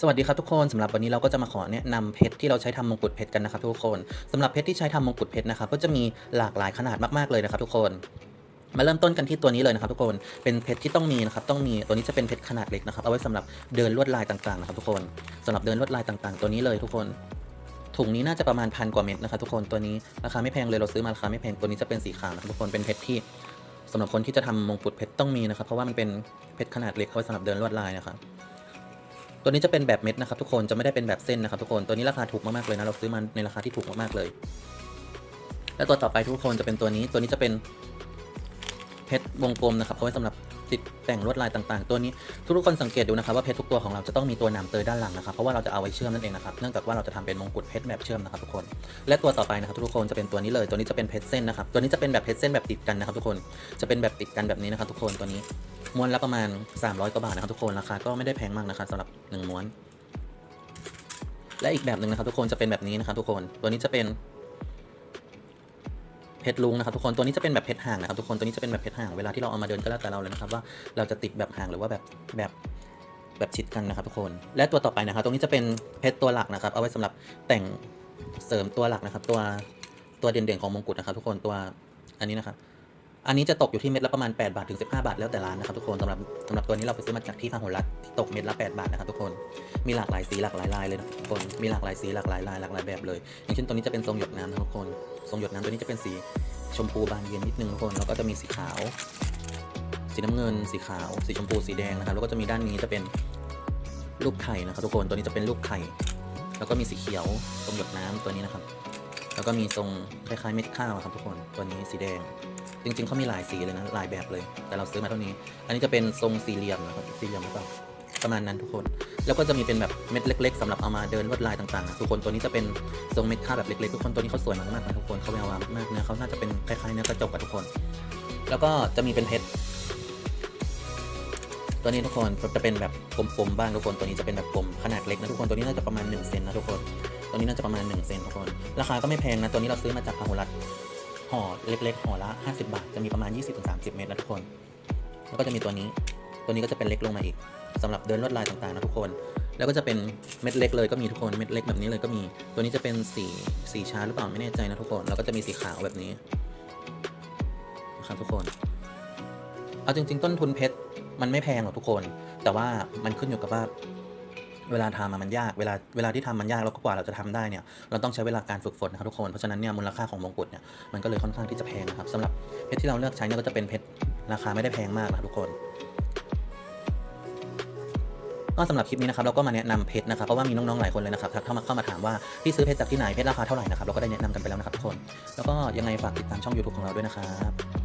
สวัสดีครับทุกคนสำหรับวันนี้เราก็จะมาขอแนะนำเพชรที่เราใช้ทำมงกุฎเพชรกันนะครับทุกคนสำหรับเพชรที่ใช้ทำมงกุฎเพชรนะครับก็จะมีหลากหลายขนาดมากๆเลยนะครับทุกคนมาเริ่มต้นกันที่ตัวนี้เลยนะครับทุกคนเป็นเพชรที่ต้องมีนะครับต้องมีตัวนี้จะเป็นเพชรขนาดเล็กนะครับเอาไว้สำหรับเดินลวดลายต่างๆนะครับทุกคนสำหรับเดินลวดลายต่างๆ ตัวนี้เลยทุกคนถุงนี้น่าจะประมาณพันกว่าเม็ดนะครับทุกคนตัวนี้ราคาไม่แพงเลยเราซื้อมาราคาไม่แพงตัวนี้จะเป็นสีขาวนะครับทุกคนเป็นเพชรที่สำหรับคนที่จะทำมงกุฎเพชรต้องมีนะครับเพราะว่ามันเป็นเพชรขนาดเล็กเอาไว้สำหรับเดินลวดลายนะครับ ตัวนี้จะเป็นแบบเม็ดนะครับทุกคนจะไม่ได้เป็นแบบเส้นนะครับทุกคนตัวนี้ราคาถูกมากๆเลยนะเราซื้อมาในราคาที่ถูกมากๆเลย แล้วตัวต่อไปทุกคนจะเป็นตัวนี้ตัวนี้จะเป็นเพชรวงกลมนะครับเอาไว้สำหรับติดแต่งลวดลายต่างๆ ตัวนี้ทุกคนสังเกตดูนะครับว่าเพชรทุกตัวของเราจะต้องมีตัวหนามเตยด้านหลังนะครับเพราะว่าเราจะเอาไว้เชื่อมนั่นเองนะครับเนื่องจากว่าเราจะทำเป็นมงกุฎเพชรแบบเชื่อมนะครับทุกคน และตัวต่อไปนะครับทุกคนจะเป็นตัวนี้เลย ตัวนี้จะเป็นเพชรเส้นนะครับตัวนี้จะเป็นแบบเพชรเส้นแบบติดกันนะครับทุกคนจะเป็นแบบติดกันแบบนี้นะครับทุกคนตัวนี้ ม้วนละประมาณ 300กว่าบาทนะครับทุกคนราคาก็ไม่ได้แพงมากนะครับสำหรับหนึ่งม้วน และอีกแบบหนึ่งนะครับ ทุกคนจะเป็นแบบนี้นะครับ ทุกคนตัวนี้จะเป็นเพชรลุงนะครับทุกคนตัวนี้จะเป็นแบบเพชรห่างนะครับทุกคนตัวนี้จะเป็นแบบเพชรห่างเวลาที่เราเอามาเดินก็แล้วแต่เราเลยนะครับว่าเราจะติดแบบห่างหรือว่าแบบแบบแบบชิดกันนะครับทุกคน และตัวต่อไปนะครับ ตรงนี้จะเป็นเพชรตัวหลักนะครับ เอาไว้สำหรับแต่งเสริมตัวหลักนะครับ ตัวตัวเด่นๆของมงกุฎนะครับ ทุกคนตัวอันนี้นะครับ อันนี้จะตกอยู่ที่เม็ดละประมาณ 8 บาทถึง 15 บาท แล้วแต่ร้านนะครับทุกคนสำหรับสำหรับตัวนี้เราไปซื้อมาจากที่พาหุรัตที่ตกเม็ดละ 8 บาทนะครับทุกคนมีหลากหลายสีหลากหลายลายเลยนะทุกคนมีหลากหลายสีหลากหลายลายหลากหลายแบบเลย อย่างเช่นตัวนี้จะเป็นทรงหยดน้ำนะทุกคนทรงหยดน้ำตัวนี้จะเป็นสีชมพูบานเย็นนิดนึงทุกคนแล้วก็จะมีสีขาว สีน้ำเงิน สีขาว สีชมพูสีแดงนะครับแล้วก็จะมีด้านนี้จะเป็นลูกไข่นะครับทุกคนตัวนี้จะเป็นลูกไข่ แล้วก็มีสีเขียวทรงหยดน้ำตัวนี้นะครับ แล้วก็มีทรงคล้ายๆเม็ดข้าวครับทุกคนตัวนี้สีแดง จริง ๆเขามีหลายสีเลยนะหลายแบบเลย แต่เราซื้อมาเท่านี้ อันนี้จะเป็นทรงสี่เหลี่ยมนะครับสี่เหลี่ยมหรือเปล่าประมาณนั้นทุกคน แล้วก็จะมีเป็นแบบเม็ดเล็ก ๆสำหรับเอามาเดินลวดลายต่างๆทุกคนตัวนี้จะเป็นทรงเม็ดข้าวแบบเล็กๆทุกคนตัวนี้เขาสวยมากๆนะทุกคนเขาแวววามากเนื้อเขาน่าจะเป็นคล้ายๆเนื้อกระจกอะทุกคน แล้วก็จะมีเป็นเพชรตัวนี้ทุกคนจะเป็นแบบกลมๆบ้างทุกคนตัวนี้จะเป็นแบบกลมขนาดเล็กนะทุกคนตัวนี้น่าจะประมาณ1เซนนะทุกคนตัวนี้น่าจะประมาณ1เซนทุกคน ราคาก็ไม่แพงนะตัวนี้เราซื้อมาจากพาหุรัต ห่อเล็กๆห่อละ 50 บาท จะมีประมาณ 20-30 เมตรนะทุกคน แล้วก็จะมีตัวนี้ ตัวนี้ก็จะเป็นเล็กลงมาอีกสำหรับเดินลวดลายต่างๆนะทุกคน แล้วก็จะเป็นเม็ดเล็กเลยก็มีทุกคน เม็ดเล็กแบบนี้เลยก็มี ตัวนี้จะเป็นสีสีชาหรือเปล่าไม่แน่ใจนะทุกคน แล้วก็จะมีสีขาวแบบนี้นะครับทุกคน เอาจริง ๆ ต้นทุนเพชรมันไม่แพงหรอกทุกคน แต่ว่ามันขึ้นอยู่กับว่า เวลาทำมันยากเวลาเวลาที่ทำมันยากแล้วก็กว่าเราจะทำได้เนี่ยเราต้องใช้เวลาการฝึกฝนนะครับทุกคนเพราะฉะนั้นเนี่ยมูลค่าของมงกุฎเนี่ยมันก็เลยค่อนข้างที่จะแพงนะครับสำหรับเพชรที่เราเลือกใช้เนี่ยก็จะเป็นเพชรราคาไม่ได้แพงมากนะทุกคนก็สำหรับคลิปนี้นะครับเราก็มาแนะนำเพชรนะครับเพราะว่ามีน้องๆหลายคนเลยนะครับทักเข้ามาเข้ามาถามว่าพี่ซื้อเพชรจากที่ไหนเพชรราคาเท่าไหร่นะครับเราก็ได้แนะนำกันไปแล้วนะครับทุกคน แล้วก็ยังไงฝากติดตามช่อง YouTube ของเราด้วยนะครับ